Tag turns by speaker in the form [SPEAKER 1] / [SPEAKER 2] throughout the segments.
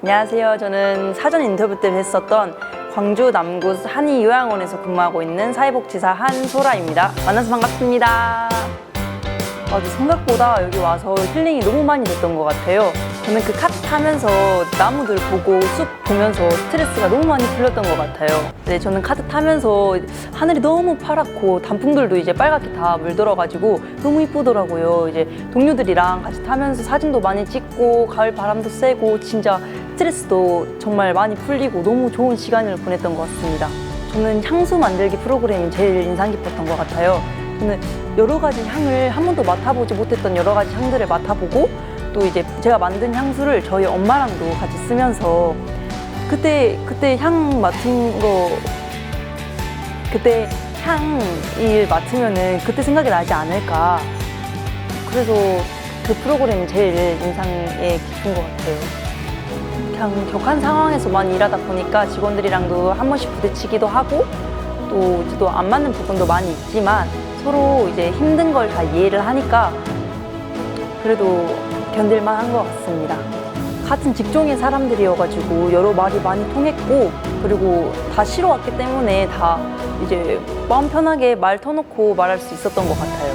[SPEAKER 1] 안녕하세요. 저는 사전 인터뷰 때 뵀었던 광주 남구 한의 요양원에서 근무하고 있는 사회복지사 한소라입니다. 만나서 반갑습니다. 아, 저 생각보다 여기 와서 힐링이 너무 많이 됐던 것 같아요. 저는 그 카트 타면서 나무들 보고 숲 보면서 스트레스가 너무 많이 풀렸던 것 같아요. 네, 저는 카트 타면서 하늘이 너무 파랗고 단풍들도 이제 빨갛게 다 물들어가지고 너무 이쁘더라고요. 이제 동료들이랑 같이 타면서 사진도 많이 찍고 가을 바람도 쐬고 진짜 스트레스도 정말 많이 풀리고 너무 좋은 시간을 보냈던 것 같습니다. 저는 향수 만들기 프로그램이 제일 인상 깊었던 것 같아요. 저는 여러 가지 향을 한 번도 맡아보지 못했던 여러 가지 향들을 맡아보고 또 이제 제가 만든 향수를 저희 엄마랑도 같이 쓰면서 그때 그때 향 맡은 거 그때 향을 맡으면은 그때 생각이 나지 않을까 그래서 그 프로그램이 제일 인상에 깊은 것 같아요. 격한 상황에서 많이 일하다 보니까 직원들이랑도 한 번씩 부딪히기도 하고 또 저도 안 맞는 부분도 많이 있지만 서로 이제 힘든 걸 다 이해를 하니까 그래도 견딜만 한 것 같습니다. 같은 직종의 사람들이어가지고 여러 말이 많이 통했고 그리고 다 쉬러 왔기 때문에 다 이제 마음 편하게 말 터놓고 말할 수 있었던 것 같아요.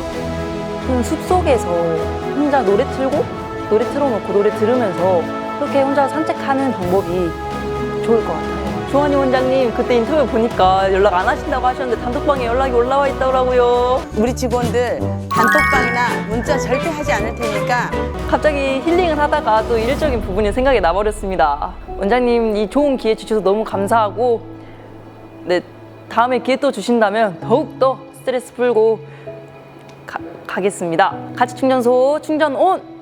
[SPEAKER 1] 그 숲속에서 혼자 노래 틀고 노래 틀어놓고 노래 들으면서 그렇게 혼자 산책하는 방법이 좋을 것 같아요. 조한희 원장님 그때 인터뷰 보니까 연락 안 하신다고 하셨는데 단톡방에 연락이 올라와 있더라고요.
[SPEAKER 2] 우리 직원들 단톡방이나 문자 절대 하지 않을 테니까
[SPEAKER 1] 갑자기 힐링을 하다가 또 일적인 부분이 생각이 나버렸습니다. 원장님 이 좋은 기회 주셔서 너무 감사하고 네 다음에 기회 또 주신다면 더욱 더 스트레스 풀고 가, 가겠습니다. 가치 충전소 충전 온.